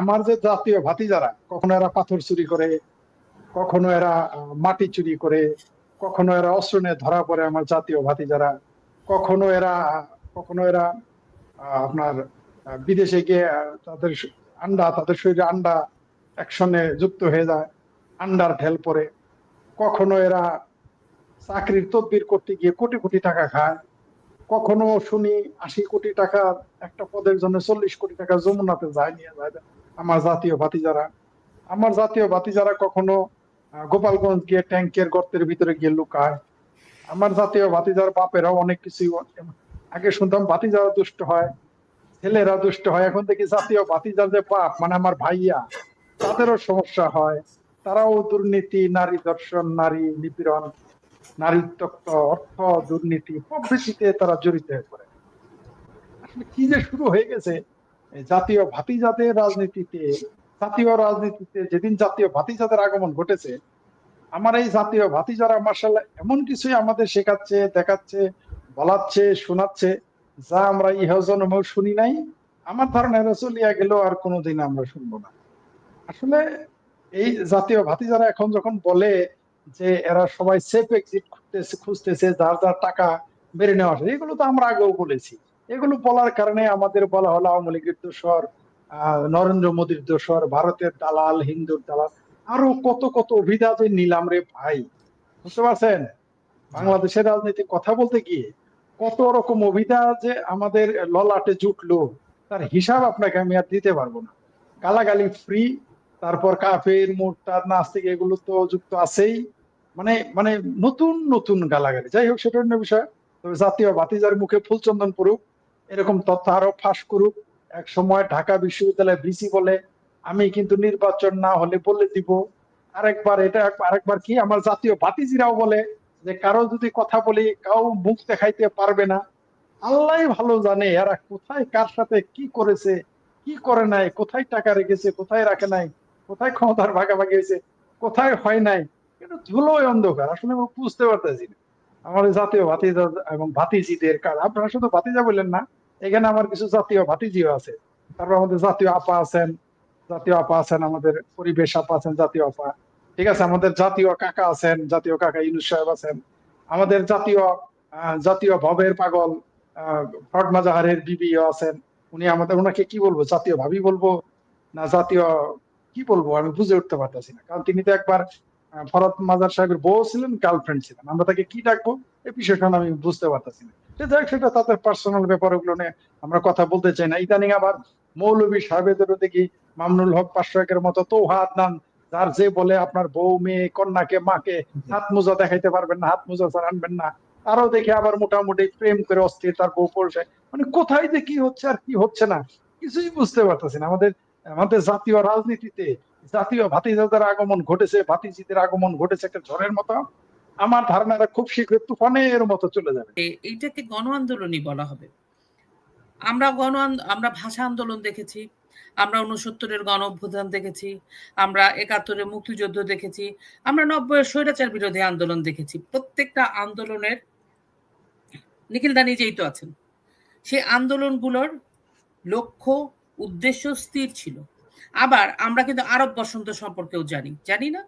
আমার যে জাতীয় ভাতি যারা কখনো এরা পাথর চুরি করে, কখনো এরা মাটি চুরি করে, কখনো এরা অস্ত্র নিয়ে ধরা পড়ে আমার জাতীয় ভাতি যারা কখনো এরা কখনো এরা আপনার বিদেশে গিয়ে তাদের আন্ডা, তাদের শরীরে আন্ডা অ্যাকশনে যুক্ত হয়ে যায়, আন্ডার ঢেল পরে কখনো এরা চাকরির তদবির করতে গিয়ে কোটি কোটি টাকা খায় কখনো শুনি আশি কোটি টাকা, একটা পদের জন্য চল্লিশ কোটি টাকা যমুনাতে যায়, নিয়ে যায়। আমার জাতীয় ভাতিজারা, আমার জাতীয় ভাতিজারা কখনো গোপালগঞ্জ গিয়ে ট্যাঙ্কের গর্তের ভিতরে গিয়ে লুকায়। আমার জাতীয় ভাতিজার বাপেরাও অনেক কিছু আগে শুনতাম ভাতিজারা দুষ্ট হয়, ছেলেরা দুষ্ট হয়, এখন দেখি জাতীয় ভাতিজার যে বাপ মানে আমার ভাইয়া, তাদেরও সমস্যা হয়। তারাও দুর্নীতি, নারী দর্শন, নারী নিপীড়ন নারীত্বক্ত অর্থ, দুর্নীতি, প্রভৃতিতে তারা জড়িত হয়ে পড়ে। আসলে কি যে শুরু হয়ে গেছে জাতীয় ভাতিজাদের রাজনীতিতে, জাতীয় রাজনীতিতে যেদিন জাতীয় ভাতিজাদের আগমন ঘটেছে, আমার এই জাতীয় ভাতিজারা মার্শাল্লাহ এমন কিছুই আমাদের শেখাচ্ছে, দেখাচ্ছে, বলাচ্ছে, শোনাচ্ছে, যা আমরা ইহ জন্মেও শুনি নাই। আমার ধারণা এরা চলিয়া গেল আর কোনোদিন আমরা শুনব না। আসলে এই জাতীয় ভাতিজারা এখন যখন বলে যে এরা সবাই সেফ এক্সিট খুঁজতেছে খুঁজতেছে, যার যার টাকা বেড়ে নেওয়া আসে এগুলো তো আমরা আগেও বলেছি। এগুলো বলার কারণে আমাদের বলা হলো আওয়ামী লীগের দোষর নরেন্দ্র মোদীর দোষর, ভারতের দালাল, হিন্দুর দালাল, আরও কত কত অভিধা যে নিলাম রে ভাই। বুঝতে পারছেন? বাংলাদেশের রাজনীতি কথা বলতে গিয়ে কত রকম অভিধা যে আমাদের ললাটে জুটলো, তার হিসাব আপনাকে আমি আর দিতে পারব না। গালাগালি ফ্রি তারপর কাফের, মোরতাদ, নাস্তিক এগুলো তো যুক্ত আছেই। মানে মানে নতুন নতুন গালাগালি। যাই হোক, সেটা অন্য বিষয়। তবে জাতীয় বাতিজার মুখে ফুলচন্দন পড়ুক, এরকম তথ্য আরও ফাঁস করুক। এক সময় ঢাকা বিশ্ববিদ্যালয় ভিসি বলে, আমি কিন্তু নির্বাচন না হলে বলে দিব। আরেকবার এটা, আরেকবার কি? আমার জাতীয় বাতিজিরাও বলে যে, কারও যদি কথা বলি, কাউ মুখ দেখাইতে পারবে না। আল্লাহ ভালো জানে এরা কোথায়, কার সাথে কি করেছে, কি করে নাই, কোথায় টাকা রেখেছে, কোথায় রাখে নাই। কোথায় ক্ষমতার ভাগাভাগি হয়েছে, কোথায় হয় নাই, কিন্তু ধুলোয় অন্ধকার, আসলে আমি বুঝতে পারতেছি না। আমাদের জাতীয় ভাতিজা এবং ভাতিজিদের কাজ আপনারা শুধু ভাতিজা বললেন না, এখানে আমার কিছু জাতীয় ভাতিজিও আছে। তারপর আমাদের জাতীয় আপা আছেন, জাতীয় আপা আছেন, আমাদের পরিবেশ আপা আছেন, জাতীয় আপা। ঠিক আছে, আমাদের জাতীয় কাকা আছেন, জাতীয় কাকা ইউনুস সাহেব আছেন। আমাদের জাতীয় জাতীয় ভবের পাগল ফরদ মাজাহারের বিবিও আছেন। উনি আমাদের, ওনাকে কি বলব, জাতীয় ভাবি বলব, না জাতীয় কি বলব, আমি বুঝে উঠতে পারতেছি না। কারণ তিনি তো একবার ফরদ মাজার সাহেবের বউ ছিলেন গার্লফ্রেন্ড ছিলেন। আমরা তাকে কি ডাকবো? এই বিষয়টা আমি বুঝতে পারতেছি না। সেটা তাদের পার্সোনাল ব্যাপার ওগুলো নিয়ে আমরা কথা বলতে চাই না। ইদানিং আবার মৌলবী দেখি মামনুল হক মতো তো হাত নান যার যে বলে, আপনার বউ, মেয়ে, কন্যাকে, মাকে হাত মোজা দেখাইতে পারবেন না, হাত মোজা আনবেন না। তারও দেখে আবার মোটামুটি প্রেম করে অস্থির তার বউ পড়ছে। মানে কোথায় যে কি হচ্ছে আর কি হচ্ছে না, কিছুই বুঝতে পারতেছি না। আমাদের আমাদের জাতীয় রাজনীতিতে জাতীয় ভাতিজাদের আগমন ঘটেছে, ভাতিজিদের আগমন ঘটেছে একটা ঝড়ের মতো। আমার ধারণা এরা খুব শীঘ্র তুফানের মতো চলে যাবে। এইটাকে গণ আন্দোলনই বলা হবে। আমরা গণ আমরা ভাষা আন্দোলন দেখেছি, আমরা উনসত্তরের গণ অভ্যুত্থান দেখেছি, আমরা একাত্তরের মুক্তিযুদ্ধ দেখেছি, আমরা নব্বইয়ের স্বৈরাচার বিরোধী আন্দোলন দেখেছি। প্রত্যেকটা আন্দোলনের নিখিল দা নিজেই তো আছেন, সেই আন্দোলনগুলোর লক্ষ্য উদ্দেশ্য স্থির ছিল। আবার আমরা কিন্তু আরব বসন্ত সম্পর্কেও জানি জানি না?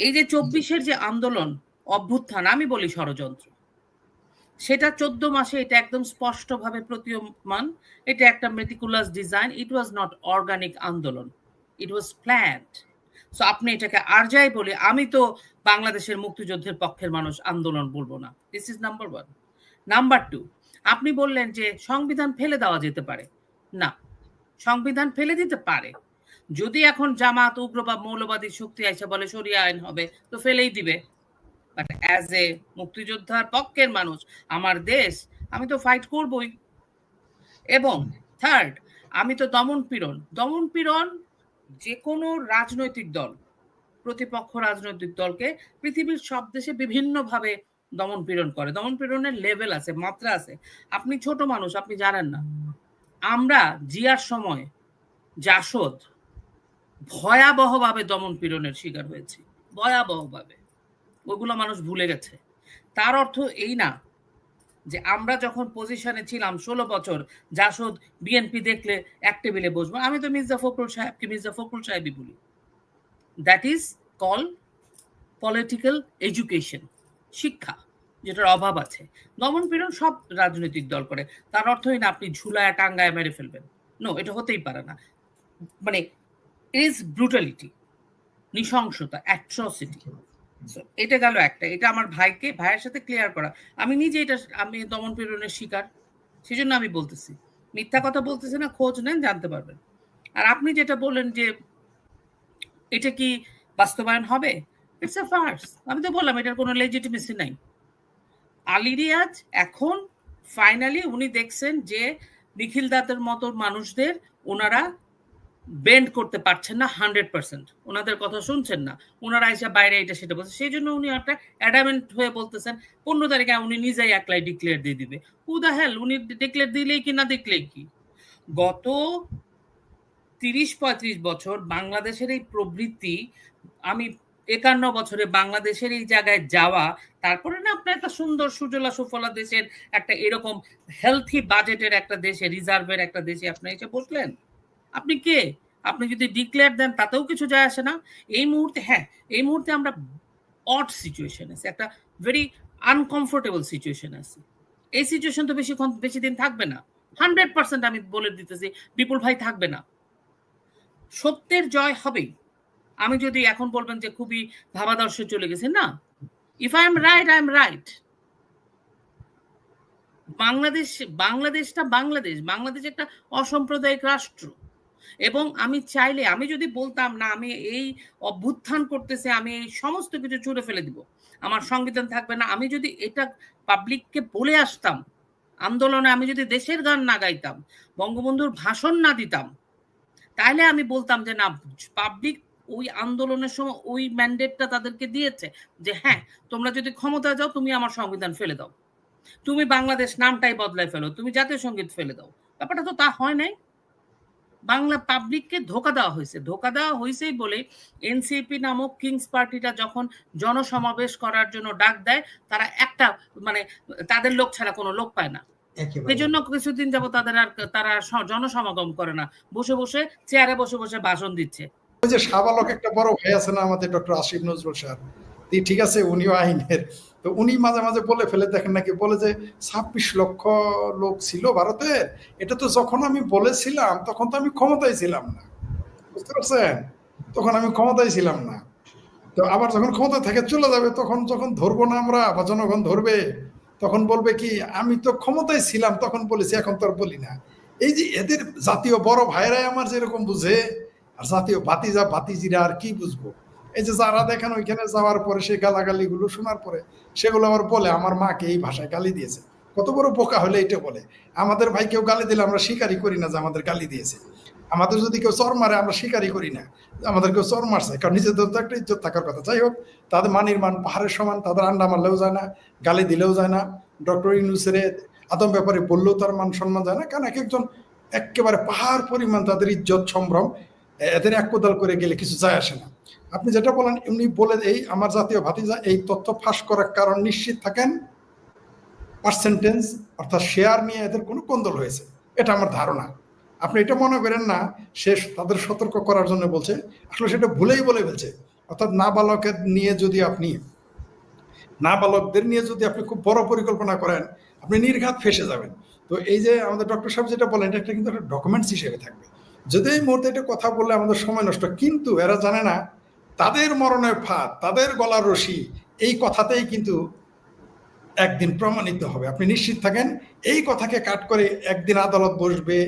এই যে চব্বিশের যে আন্দোলন, অভ্যুত্থান, আমি বলি ষড়যন্ত্র, সেটা চোদ্দ মাসে এটা একদম স্পষ্টভাবে প্রতীয়মান। এটা একটা meticulous design it was not organic আন্দোলন ইট ওয়াজ প্ল্যান্ড সো আপনি এটাকে আর যাই বলে, আমি তো বাংলাদেশের মুক্তিযুদ্ধের পক্ষের মানুষ, আন্দোলন বলব না। This is number one number two আপনি বললেন যে সংবিধান ফেলে দেওয়া যেতে পারে। না, সংবিধান ফেলে দিতে পারে। যদি এখন জামাত উগ্র বা মৌলবাদী শক্তি এসে বলে সরিয়া আইন হবে, তো ফেলেই দিবে। বাট অ্যাজ এ মুক্তিযোদ্ধার পক্ষের মানুষ, আমার দেশ, আমি তো ফাইট করবই। এবং থার্ড আমি তো দমন পীড়ন। দমন পীড়ন যে কোনো রাজনৈতিক দল, প্রতিপক্ষ রাজনৈতিক দলকে পৃথিবীর সব দেশে বিভিন্নভাবে দমন পীড়ন করে। দমন পীড়নের লেভেল আছে, মাত্রা আছে। আপনি ছোট মানুষ, আপনি জানেন না। আমরা জিয়ার সময় জাসদ ভয়াবহভাবে দমন পীড়নের শিকার হয়েছি। ভয়াবহভাবে। ওগুলো মানুষ ভুলে গেছে। তার অর্থ এই না যে আমরা যখন পজিশনে ছিলাম ষোলো বছর, জাসদ বিএনপি দেখলে এক টেবিলে বসবো। আমি তো মির্জা ফখরুল সাহেবকে মির্জা ফখরুল সাহেবই বলি। That is call political education শিক্ষা। যেটার অভাব আছে। দমন পীড়ন সব রাজনৈতিক দল করে। তার অর্থই না আপনি ঝুলায় টাঙ্গায় মেরে ফেলবেন। নো এটা হতেই পারে না। মানে ইজ ব্রুটালিটি নৃশংসতা অ্যাট্রসিটি এটা গেল একটা। এটা আমার ভাইকে, ভাইয়ের সাথে ক্লিয়ার করা। আমি নিজে এটা, আমি দমন পীড়নের শিকার। সেই জন্য আমি বলতেছি। মিথ্যা কথা বলতেছি না, খোঁজ নেন, জানতে পারবেন। আর আপনি যেটা বললেন যে, এটা কি বাস্তবায়ন হবে? ইটস এ ফার্স আমি তো বললাম, এটার কোনো লেজিটিমেসি নাই। আলী রিয়াজ এখন ফাইনালি উনি দেখছেন যে নিখিল দাতের মতো মানুষদের ওনারা বেন্ড করতে পারছেন না হান্ড্রেড পার্সেন্ট ওনাদের কথা শুনছেন না। ওনারা এসে বাইরে এটা সেটা বলছে। সেই জন্য উনি একটা অ্যাডামেন্ট হয়ে বলতেছেন, পনেরো তারিখে উনি নিজেই একলাই ডিক্লেয়ার দিয়ে দিবে। হু দা হেল উনি ডিক্লেয়ার দিলেই কি না দেখলেই কি? গত তিরিশ পঁয়ত্রিশ বছর বাংলাদেশের এই প্রবৃত্তি, আমি একান্ন বছরে বাংলাদেশের এই জায়গায় যাওয়া তারপরে না আপনার একটা সুন্দর সুজলা সুফলা দেশের একটা এরকম হেলথি বাজেটের একটা দেশে রিজার্ভের একটা দেশে আপনি এসে বসলেন। আপনি কে? আপনি যদি ডিক্লেয়ার দেন, তাতেও কিছু যায় আসে না। এই মুহূর্তে হ্যাঁ এই মুহূর্তে আমরা অড সিচুয়েশন আছে, একটা ভেরি আনকমফোর্টেবল সিচুয়েশন আছে। এই সিচুয়েশন তো বেশিক্ষণ বেশি দিন থাকবে না। হান্ড্রেড পার্সেন্ট আমি বলে দিতেছি, বিপুল ভাই থাকবে না। সত্যের জয় হবেই। আমি যদি এখন বলবেন যে খুবই ভাবাদর্শে চলে গেছে, না। If I am right I am right Bangladesh, বাংলাদেশটা বাংলাদেশ বাংলাদেশ একটা অসাম্প্রদায়িক রাষ্ট্র। এবং আমি চাইলে, আমি যদি বলতাম, না, আমি এই অভ্যুত্থান করতেছে, আমি এই সমস্ত কিছু ছুড়ে ফেলে দিব। আমার সংবিধান থাকবে না। আমি যদি এটা পাবলিককে বলে আসতাম, আন্দোলনে আমি যদি দেশের গান না গাইতাম, বঙ্গবন্ধুর ভাষণ না দিতাম তাহলে আমি বলতাম যে, না পাবলিক ওই আন্দোলনের সময় ওই ম্যান্ডেটটা তাদেরকে দিয়েছে যে হ্যাঁ তোমরা যদি ক্ষমতা যাও তুমি আমার সংবিধান ফেলে দাও। তুমি বাংলাদেশ নামটাই বদলায় ফেলো তুমি জাতীয় সংগীত ফেলে দাও। ব্যাপারটা তো তা হয় নাই। বাংলা পাবলিককে ধোকা দেওয়া হয়েছে। ধোকা দেওয়া হয়েছেই বলে এনসিপি নামক কিংস পার্টিটা যখন জনসমাবেশ করার জন্য ডাক দেয় তারা একটা মানে তাদের লোক ছাড়া কোনো লোক পায় না। এই জন্য কিছুদিন যাব তাদের আর তারা জনসমাগম করে না। বসে বসে চেয়ারে বসে বসে ভাষণ দিচ্ছে। যে সাবালক একটা বড় ভাই আছে না আমাদের ডক্টর আসিফ নজরুল সাহেব ঠিক আছে উনিও আইনের। তো উনি মাঝে মাঝে বলে ফেলে, দেখেন নাকি বলে যে ছাব্বিশ লক্ষ লোক ছিল ভারতের এটা তো যখন আমি বলেছিলাম তখন তো আমি ক্ষমতায় ছিলাম না। বুঝতে পারছেন? তখন আমি ক্ষমতায় ছিলাম না। তো আবার যখন ক্ষমতা থেকে চলে যাবে, তখন যখন ধরবো না আমরা বা জনগণ ধরবে, তখন বলবে কি, আমি তো ক্ষমতায় ছিলাম তখন বলেছি, এখন তো আর বলি না। এই যে এদের জাতীয় বড় ভাইরাই আমার যেরকম বুঝে আর জাতীয় ভাতিজা, ভাতিজিরা আর কি বুঝব? এই যে যারা দেখেন ওইখানে যাওয়ার পরে সেই গালাগালি গুলো শোনার পরে সেগুলো আবার বলে, আমার মাকে এই ভাষায় গালি দিয়েছে। কত বড় বোকা হলে এটা বলে। আমাদের ভাই কেউ গালি দিলে আমরা স্বীকারই করি না যে আমাদের গালি দিয়েছে। আমাদের যদি কেউ চর মারে, আমরা স্বীকারই করি না। আমাদের কেউ চর মারছে, কারণ নিজেদের তো একটা ইজ্জত থাকার কথা। যাই হোক, তাদের মানির মান পাহাড়ের সমান, তাদের আন্ডা মারলেও যায় না, গালি দিলেও যায় না। ডক্টর ইউনুসের আদম ব্যাপারে বললেও তার মান সম্মান যায় না। কারণ এক একজন একেবারে পাহাড় পরিমাণ তাদের ইজ্জত, সম্ভ্রম এদের এক কোদাল করে গেলে কিছু যায় আসে না। আপনি যেটা বলেন, এমনি বলে এই আমার জাতীয় ভাতিজা এই তথ্য ফাঁস করার কারণ নিশ্চিত থাকেন? পার্সেন্টেজ, অর্থাৎ শেয়ার নিয়ে এদের কোনো কন্দল হয়েছে। এটা আমার ধারণা। আপনি এটা মনে করেন না, সে তাদের সতর্ক করার জন্য বলছে, আসলে সেটা ভুলেই বলে ফেলছে। অর্থাৎ নাবালকের নিয়ে যদি আপনি, নাবালকদের নিয়ে যদি আপনি খুব বড় পরিকল্পনা করেন, আপনি নির্ঘাত ফেসে যাবেন। তো এই যে আমাদের ডক্টর সাহেব যেটা বলেন, এটা কিন্তু একটা ডকুমেন্টস হিসেবে থাকবে। যদি এই মুহূর্তে এটা কথা বললে আমাদের সময় নষ্ট, কিন্তু এরা জানে না, তাদের মরণের ফাঁদ, তাদের গলার রশি, এই কথাতেই কিন্তু একদিন প্রমাণিত হবে। আপনি নিশ্চিত থাকেন, এই কথাকে কাট করে একদিন আদালত বসবে,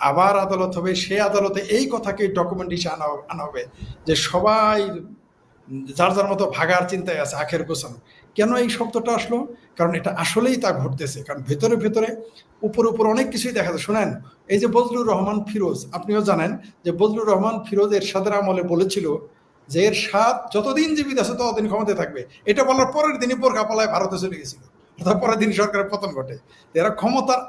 আবার আদালত হবে, সে আদালতে এই কথাকে ডকুমেন্ট হিসেবে আনা আনা হবে যে সবাই, যার যার মতো ভাগার চিন্তায় আছে, আখের গোছানো। কেন এই শব্দটা আসলো? কারণ এটা আসলেই তা ঘটতেছে। কারণ ভেতরে ভেতরে, উপর উপর অনেক কিছুই দেখা যায়। শোনেন, এই যে বজলুর রহমান ফিরোজ, আপনিও জানেন যে বজলুর রহমান ফিরোজ এরশাদের আমলে বলেছিল যে এর স্বাদ যতদিন জীবিত আছে, ততদিন ক্ষমতায় থাকবে। এটা বলার পরের দিনই বোরখা ভারতে চলে গেছিল। অর্থাৎ পরের দিন সরকারের পতন ঘটে। এরা ক্ষমতার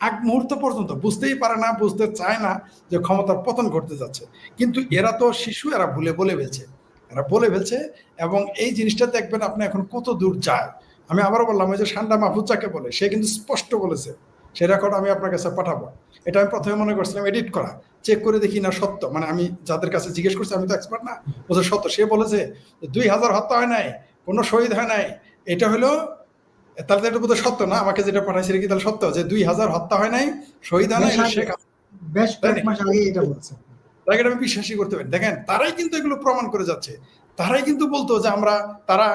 আগ মুহূর্ত পর্যন্ত বুঝতেই পারে না, বুঝতে চায় না যে ক্ষমতার পতন ঘটতে যাচ্ছে। কিন্তু এরা তো শিশু, এরা ভুলে বলে ফেলছে। এরা বলে ফেলছে এবং এই জিনিসটা দেখবেন আপনি এখন কত দূর যায়। আমি আবারও বললাম ওই যে সান্ডা মাহফুজ যাকে বলে সে কিন্তু স্পষ্ট বলেছে সে রেকর্ড আমি আপনার কাছে পাঠাবো। এটা আমি প্রথমে মনে করছিলাম এডিট করা চেক করে দেখি না সত্য। মানে আমি যাদের কাছে জিজ্ঞেস করছি আমি তো এক্সপার্ট না বলছে সত্য সে বলেছে দুই হাজার হত্যা হয় নাই কোনো শহীদ হয় নাই এটা হলো তাহলে এটা বোধহয় সত্য না? আমাকে যেটা পাঠাইছে কি তাহলে সত্য? যে দুই হাজার হত্যা হয় নাই শহীদ হয় নাই বেশ কয়েক মাস আগে এটা বলছে। তাকে আমি বিশ্বাসই করতে পারি দেখেন, তারাই কিন্তু এগুলো প্রমাণ করে যাচ্ছে। তারাই কিন্তু বলতো যে আমরা, তারা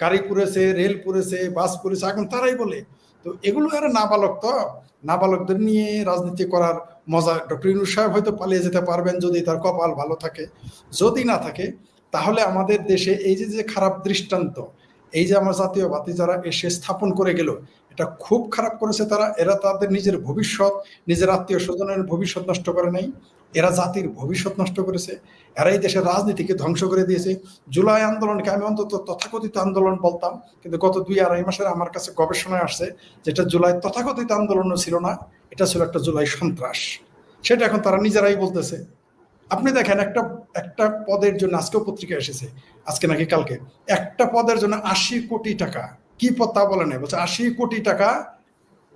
গাড়ি পুড়েছে, রেল পুড়েছে, বাস পুড়েছে, এখন তারাই বলে। তো এগুলো এরা নাবালক তো। নাবালকদের নিয়ে রাজনীতি করার মজা ডক্টর ইউনুস সাহেব হয়তো পালিয়ে যেতে পারবেন যদি তার কপাল ভালো থাকে। যদি না থাকে, তাহলে আমাদের দেশে এই যে যে খারাপ দৃষ্টান্ত, এই যে আমার জাতীয় বাতি যারা এসে স্থাপন করে গেল এটা খুব খারাপ করেছে তারা। এরা তাদের নিজের ভবিষ্যৎ, নিজের আত্মীয় স্বজনের ভবিষ্যৎ নষ্ট করে নাই। এরা জাতির ভবিষ্যৎ নষ্ট করেছে। এরা এই দেশের রাজনীতিকে ধ্বংস করে দিয়েছে। জুলাই আন্দোলনকে আমি অন্তত তথাকথিত আন্দোলন বলতাম, কিন্তু গত দুই আড়াই মাসের আমার কাছে গবেষণায় আসছে যেটা জুলাই তথাকথিত আন্দোলনও ছিল না, এটা ছিল একটা জুলাই সন্ত্রাস। সেটা এখন তারা নিজেরাই বলতেছে। আপনি দেখেন একটা একটা পদের জন্য, আজকেও পত্রিকা এসেছে, আজকে নাকি কালকে, একটা পদের জন্য আশি কোটি টাকা কি পদ তা বলে নেই। বলছে, আশি কোটি টাকা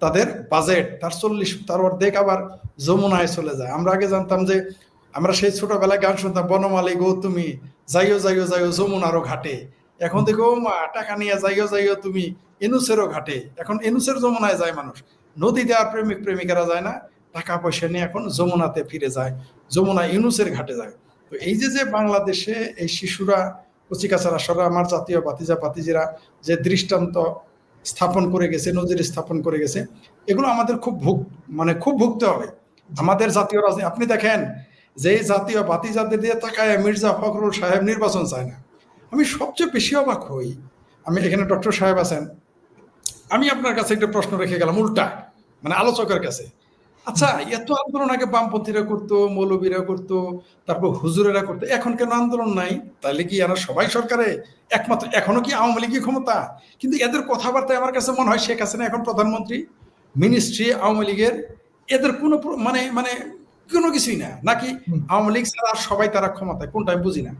তাদের বাজেট তার চল্লিশ, তার অর্ধেক আবার যমুনায় চলে যায়। আমরা আগে জানতাম যে, আমরা সেই ছোটবেলায় গান শুনতাম, বনমালী তুমি যাইও যাইও যাইও যমুনারও ঘাটে। এখন দেখো টাকা নিয়ে যাইও যাইও, তুমি এনুসেরও ঘাটে। এখন এনুসের যমুনায় যায় মানুষ। নদীতে আর প্রেমিক, প্রেমিকারা যায় না। টাকা পয়সা নিয়ে এখন যমুনাতে ফিরে যায় যমুনা ইউনুসের ঘাটে যায়। তো এই যে যে বাংলাদেশে এই শিশুরা কচিকাচারা সরা আমার জাতীয় বাতিজা বাতিজিরা যে দৃষ্টান্ত স্থাপন করে গেছে নজির স্থাপন করে গেছে এগুলো আমাদের খুব ভুগ মানে খুব ভুগতে হবে। আমাদের জাতীয় রাজনীতি আপনি দেখেন যে জাতীয় বাতিজাদের দিয়ে তাকায় মির্জা ফখরুল সাহেব নির্বাচন চায় না। আমি সবচেয়ে বেশি অবাক হই। আমি এখানে ডক্টর সাহেব আছেন। আমি আপনার কাছে একটা প্রশ্ন রেখে গেলাম উল্টা মানে আলোচকের কাছে। আচ্ছা এত আন্দোলন আগে বামপন্থীরা করতো মৌলবীরা করতো তারপর হুজুরেরা করতো এখন কেন আন্দোলন নাই? তাহলে কি এরা সবাই সরকারে? একমাত্র এখনও কি আওয়ামী লীগই ক্ষমতা? কিন্তু এদের কথাবার্তায় আমার কাছে মনে হয় শেখ হাসিনা এখন প্রধানমন্ত্রী মিনিস্ট্রি আওয়ামী লীগের এদের কোনো মানে মানে কোনো কিছুই না। নাকি আওয়ামী লীগ ছাড়া সবাই তারা ক্ষমতায় কোনটা আমি বুঝি না।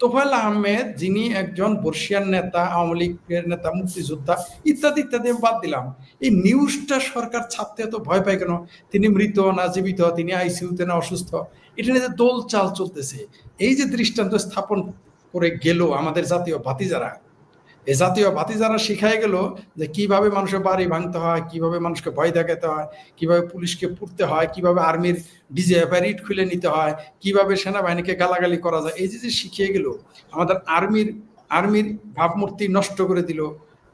তোফায়েল আহমেদ, যিনি একজন বর্ষিয়ান নেতা, আওয়ামী লীগের নেতা, মুক্তিযোদ্ধা, ইত্যাদি ইত্যাদি বাদ দিলাম। এই নিউজটা সরকার ছাপতে এত ভয় পায় কেন? তিনি মৃত না জীবিত, তিনি আইসিউতে না অসুস্থ? এটা নিয়ে যে দোল চাল চলতেছে। এই যে দৃষ্টান্ত স্থাপন করে গেল আমাদের জাতীয় ভাতিজারা এই জাতীয় বাতি যারা শিখাই গেল যে কীভাবে মানুষের বাড়ি ভাঙতে হয়, কীভাবে মানুষকে ভয় দেখাতে হয়, কীভাবে পুলিশকে পুড়তে হয়, কীভাবে আর্মির ডিজে প্যারিট খুলে নিতে হয়, কীভাবে সেনাবাহিনীকে গালাগালি করা যায়, এই যে যে শিখিয়ে গেল, আমাদের আর্মির আর্মির ভাবমূর্তি নষ্ট করে দিল,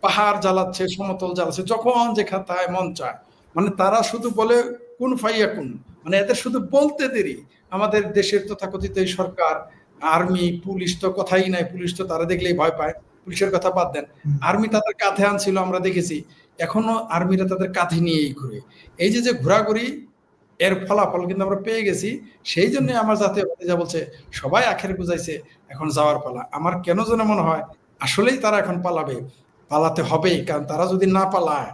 পাহাড় জ্বালাচ্ছে, সমতল জ্বালাচ্ছে, যখন যে খাতায় মন চায়। মানে তারা শুধু বলে, কোন ফাইয়া কোন? মানে এদের শুধু বলতে দেরি। আমাদের দেশের তথাকথিত এই সরকার, আর্মি, পুলিশ তো কথাই নাই, পুলিশ তো তারা দেখলেই ভয় পায়। পুলিশের কথা বাদ দেন। আর্মি তাদের কাঁধে আনছিল আমরা দেখেছি। এখনও আর্মিরা তাদের কাঁধে নিয়েই ঘুরে। এই যে যে ঘোরাঘুরি এর ফলাফল কিন্তু আমরা পেয়ে গেছি। সেই জন্য আমার জাতীয় ভাতিজা বলছে সবাই আখের বুঝাইছে এখন যাওয়ার পালা। আমার কেন যেন মনে হয় আসলেই তারা এখন পালাবে। পালাতে হবেই কারণ তারা যদি না পালায়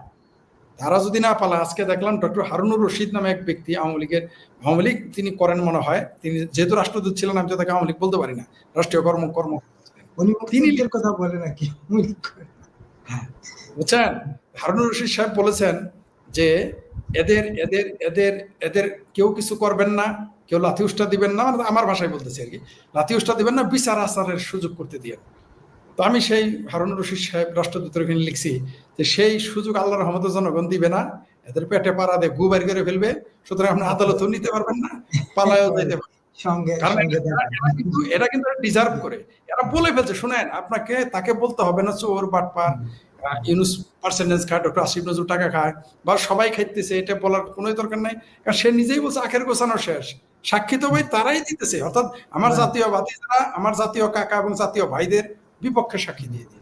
তারা যদি না পালায় আজকে দেখলাম ডক্টর হারুনুর রশিদ নামে এক ব্যক্তি আওয়ামী লীগের আওয়ামী লীগ তিনি করেন মনে হয় তিনি যেহেতু রাষ্ট্রদূত ছিলেন আমি তো তাকে আওয়ামী লীগ বলতে পারি না। রাষ্ট্রীয় কর্ম কর্ম উনি মুক্তিযুদ্ধের কথা বলে নাকি? বুঝছেন হারুনুর রশিদ সাহেব বলেছেন যে এদের এদের এদের এদের কেউ কিছু করবেন না কেউ লাথি উষ্টা দিবেন না মানে আমার ভাষায় বলতেছি আর কি। লাথি উষ্টা দিবেন না বিচার আচারের সুযোগ করতে দিয়ে তো আমি সেই হারুনুর রশিদ সাহেব রাষ্ট্রদূতের ওখানে লিখছি যে সেই সুযোগ আল্লাহর রহমতের জনগণ দিবে না এদের পেটে পাড়া দিয়ে গু বের করে ফেলবে সুতরাং আপনি আদালতও নিতে পারবেন না পালায়ও যেতে পারবেন সঙ্গে কিন্তু কিন্তু ডিজার্ভ করে। এরা বলে ফেলছে শুনেন আপনাকে তাকে বলতে হবে না চোর বাটপার ইউনুস পার্সেন্টেজ খায় ডক্টর আসিফ নজরুল টাকা খায় বা সবাই খাইতেছে এটা বলার কোনো দরকার নাই। কারণ সে নিজেই বলছে আখের গোছানো শেষ। সাক্ষী তো ভাই তারাই দিতেছে অর্থাৎ আমার জাতীয় ভাতিজারা আমার জাতীয় কাকা এবং জাতীয় ভাইদের বিপক্ষে সাক্ষী দিয়ে দিয়েছে।